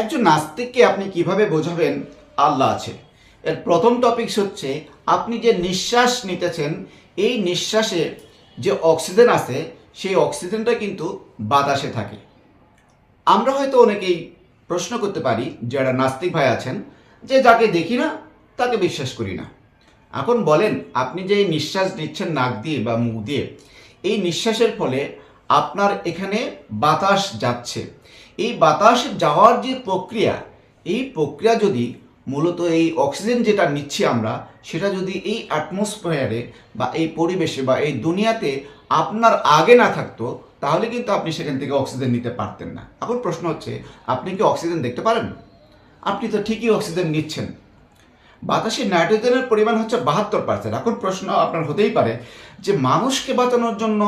একজন নাস্তিককে আপনি কীভাবে বোঝাবেন? আল্লাহ আছে। এর প্রথম টপিকস হচ্ছে, আপনি যে নিঃশ্বাস নিতেছেন, এই নিঃশ্বাসে যে অক্সিজেন আছে, সেই অক্সিজেনটা কিন্তু বাতাসে থাকে। আমরা হয়তো অনেকেই প্রশ্ন করতে পারি যারা নাস্তিক ভাই আছেন, যে যাকে দেখি না, তাকে বিশ্বাস করি না। এখন বলেন, আপনি যে এই নিঃশ্বাস নিচ্ছেন নাক দিয়ে বা মুখ দিয়ে, এই নিঃশ্বাসের ফলে আপনার এখানে বাতাস যাচ্ছে। এই বাতাসে যাওয়ার যে প্রক্রিয়া, এই প্রক্রিয়া যদি মূলত এই অক্সিজেন যেটা নিচ্ছি আমরা, সেটা যদি এই অ্যাটমসফিয়ারে বা এই পরিবেশে বা এই দুনিয়াতে আপনার আগে না থাকতো, তাহলে কিন্তু আপনি সেখান থেকে অক্সিজেন নিতে পারতেন না। এখন প্রশ্ন হচ্ছে, আপনি কি অক্সিজেন দেখতে পারেন? আপনি তো ঠিকই অক্সিজেন নিচ্ছেন। বাতাসে নাইট্রোজেনের পরিমাণ হচ্ছে বাহাত্তর পার্সেন্ট এখন প্রশ্ন আপনার হতেই পারে যে, মানুষকে বাঁচানোর জন্য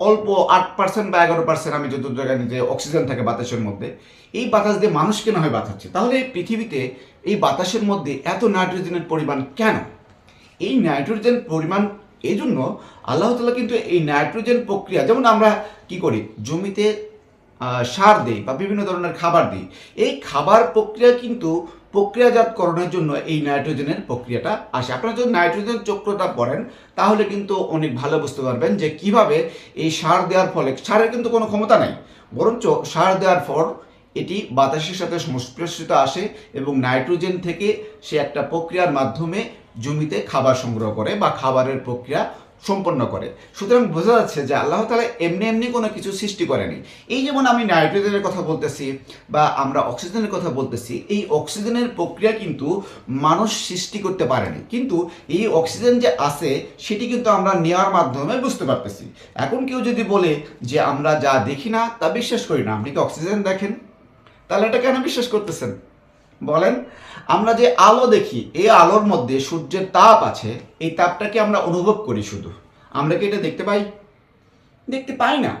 অল্প আট পার্সেন্ট বা এগারো পার্সেন্ট আমি যত জায়গায় যে অক্সিজেন থাকে বাতাসের মধ্যে। এই বাতাস দিয়ে মানুষ কেন হয় বাঁচাচ্ছে তাহলে এই পৃথিবীতে এই বাতাসের মধ্যে এত নাইট্রোজেনের পরিমাণ কেন? এই নাইট্রোজেন পরিমাণ, এই জন্য আল্লাহ তালা কিন্তু এই নাইট্রোজেন প্রক্রিয়া, যেমন আমরা কি করি? জমিতে সার দিই বা বিভিন্ন ধরনের খাবার দিই। এই খাবার প্রক্রিয়া কিন্তু প্রক্রিয়াজাতকরণের জন্য এই নাইট্রোজেনের প্রক্রিয়াটা আসে। আপনারা যদি নাইট্রোজেন চক্রটা পড়েন, তাহলে কিন্তু অনেক ভালো বুঝতে পারবেন যে কীভাবে এই সার দেওয়ার ফলে, সারের কিন্তু কোনো ক্ষমতা নাই, বরঞ্চ সার দেওয়ার পর এটি বাতাসের সাথে সংস্পর্শিত আসে এবং নাইট্রোজেন থেকে সে একটা প্রক্রিয়ার মাধ্যমে জমিতে খাবার সংগ্রহ করে বা খাবারের প্রক্রিয়া সম্পন্ন করে। সুতরাং বোঝা যাচ্ছে যে আল্লাহ তালা এমনি এমনি কোনো কিছু সৃষ্টি করেনি। এই যেমন আমি নাইট্রোজেনের কথা বলতেছি বা আমরা অক্সিজেনের কথা বলতেছি, এই অক্সিজেনের প্রক্রিয়া কিন্তু মানুষ সৃষ্টি করতে পারেনি। কিন্তু এই অক্সিজেন যে আছে, সেটি কিন্তু আমরা নেওয়ার মাধ্যমে বুঝতে পারতেছি। এখন কেউ যদি বলে যে আমরা যা দেখি না, তা বিশ্বাস করি না। আপনি কি অক্সিজেন দেখেন? তাহলে এটা কেন বিশ্বাস করতেছেন? বলেন, আমরা যে আলো দেখি, এই আলোর মধ্যে সূর্যের তাপ আছে, এই তাপটাকে আমরা অনুভব করি শুধু। আমরা কি এটা দেখতে পাই? দেখতে পাই না।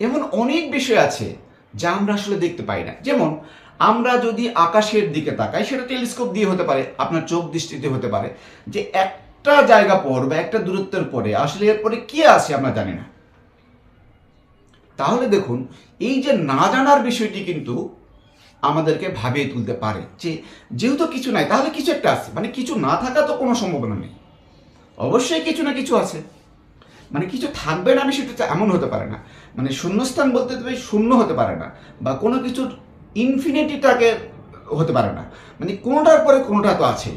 এমন অনেক বিষয় আছে যা আমরা আসলে দেখতে পাই না। যেমন, আমরা যদি আকাশের দিকে তাকাই, সেটা টেলিস্কোপ দিয়ে হতে পারে, আপনার চোখ দৃষ্টিতে হতে পারে, যে একটা জায়গা পর বা একটা দূরত্বের পরে আসলে এরপরে কি আছে আমরা জানি না। তাহলে দেখুন, এই যে না জানার বিষয়টি কিন্তু আমাদেরকে ভাবিয়ে তুলতে পারে যে যেহেতু কিছু নাই, তাহলে কিছু একটা আছে। মানে কিছু না থাকা তো কোনো সম্ভাবনা নেই। অবশ্যই কিছু না কিছু আছে। মানে কিছু থাকবে না, আমি সেটা এমন হতে পারে না। মানে শূন্যস্থান বলতে তুমি শূন্য হতে পারে না, বা কোনো কিছুর ইনফিনিটিটাকে হতে পারে না। মানে কোনোটার পরে কোনোটা তো আছে।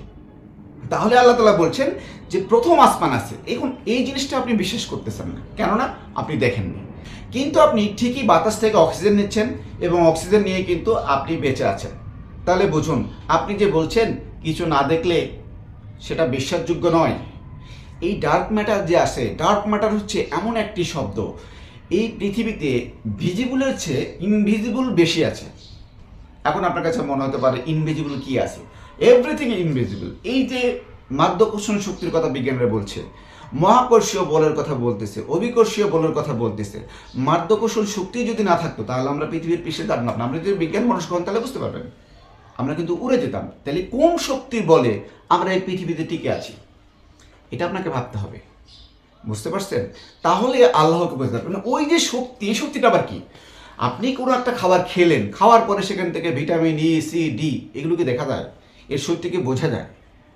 তাহলে আল্লাহ তালা বলছেন যে প্রথম আসমান আছে। এখন এই জিনিসটা আপনি বিশ্বাস করতেছেন না। কেননা আপনি দেখেননি। কিন্তু আপনি ঠিকই বাতাস থেকে অক্সিজেন নিচ্ছেন এবং অক্সিজেন নিয়ে কিন্তু আপনি বেঁচে আছেন। তাহলে বুঝুন, আপনি যে বলছেন, কিছু না দেখলে সেটা বিশ্বাসযোগ্য নয়। এই ডার্ক ম্যাটার যে আসে ডার্ক ম্যাটার হচ্ছে এমন একটি শব্দ। এই পৃথিবীতে ভিজিবলের চেয়ে ইনভিজিবল বেশি আছে। এখন আপনার কাছে মনে হতে পারে ইনভিজিবল কি আছে? এভরিথিং ইনভিজিবল এই যে মাধ্যাকর্ষণ শক্তির কথা বিজ্ঞানীরা বলছে। মহাকর্ষীয় বলের কথা বলতেছে, অভিকর্ষীয় বলের কথা বলতেছে। মাধ্যাকর্ষণ শক্তি যদি না থাকতো, তাহলে আমরা পৃথিবীর পিছিয়ে দাঁড়াতাম না। আমরা যদি বিজ্ঞান মানুষ হন, তাহলে বুঝতে পারবেন। আমরা কিন্তু উড়ে যেতাম। তাহলে কোন শক্তির বলে আমরা এই পৃথিবীতে টিকে আছি? এটা আপনাকে ভাবতে হবে। বুঝতে পারছেন? তাহলে আল্লাহকে বুঝতে পারবেন। ওই যে শক্তি, এই শক্তিটা আবার কি? আপনি কোনো একটা খাবার খেলেন, খাওয়ার পরে সেখান থেকে ভিটামিন ই সি ডি এগুলোকে দেখা যায়। এর শক্তিকে বোঝা যায়।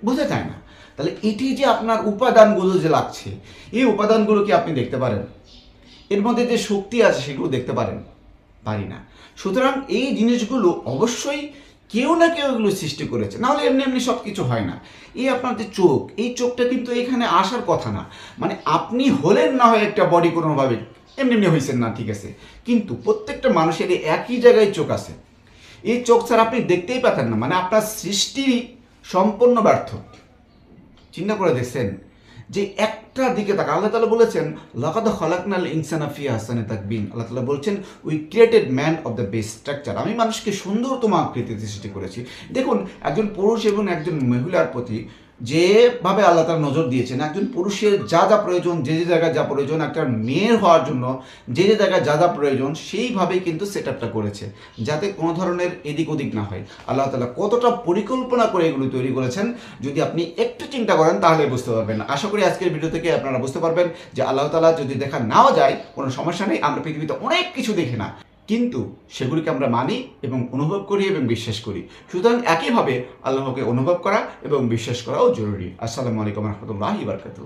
বোঝা যায় না। তাহলে এটি যে আপনার উপাদানগুলো যে লাগছে, এই উপাদানগুলো কি আপনি দেখতে পারেন? এর মধ্যে যে শক্তি আছে সেগুলো দেখতে পারেন। পারি না। সুতরাং এই জিনিসগুলো অবশ্যই কেউ না কেউ এগুলো সৃষ্টি করেছে। নাহলে এমনি এমনি সব কিছু হয় না। এই আপনার যে চোখ, এই চোখটা কিন্তু এখানে আসার কথা না। মানে আপনি হলেন না হয় একটা বডি কোনোভাবে। এমনি এমনি হয়েছেন না, ঠিক আছে। কিন্তু প্রত্যেকটা মানুষের একই জায়গায় চোখ আছে। এই চোখ ছাড়া আপনি দেখতেই পাতেন না। মানে আপনার সৃষ্টি সম্পূর্ণ ব্যর্থ। চিন্তা করে দেখছেন যে একটা দিকে তাকা আল্লাহ তালা বলেছেন, লকাদ খলাকনাল ইনসানা ফি হাসানে তাকবিন আল্লাহ তালা বলছেন we created man of the best structure আমি মানুষকে সুন্দরতম আকৃতিতে সৃষ্টি করেছি। দেখুন, একজন পুরুষ এবং একজন মহিলার প্রতি যেভাবে আল্লাহ তালা নজর দিয়েছেন, একজন পুরুষের যা যা প্রয়োজন, যে যে জায়গায় যা প্রয়োজন, একটা মেয়ের হওয়ার জন্য যে যে জায়গায় যা যা প্রয়োজন, সেইভাবেই কিন্তু সেট আপটা করেছে, যাতে কোনো ধরনের এদিক ওদিক না হয়। আল্লাহ তালা কতটা পরিকল্পনা করে এগুলো তৈরি করেছেন, যদি আপনি একটু চিন্তা করেন, তাহলে বুঝতে পারবেন। আশা করি আজকের ভিডিও থেকে আপনারা বুঝতে পারবেন যে আল্লাহ তালা যদি দেখা নাও যায়, কোনো সমস্যা নেই, আমরা পৃথিবীতে অনেক কিছু দেখি না। কিন্তু সেগুলিকে আমরা মানি এবং অনুভব করি এবং বিশ্বাস করি। সুতরাং একইভাবে আল্লাহকে অনুভব করা এবং বিশ্বাস করাও জরুরি। আসসালামু আলাইকুম রহমতুল্লাহ বারকাতু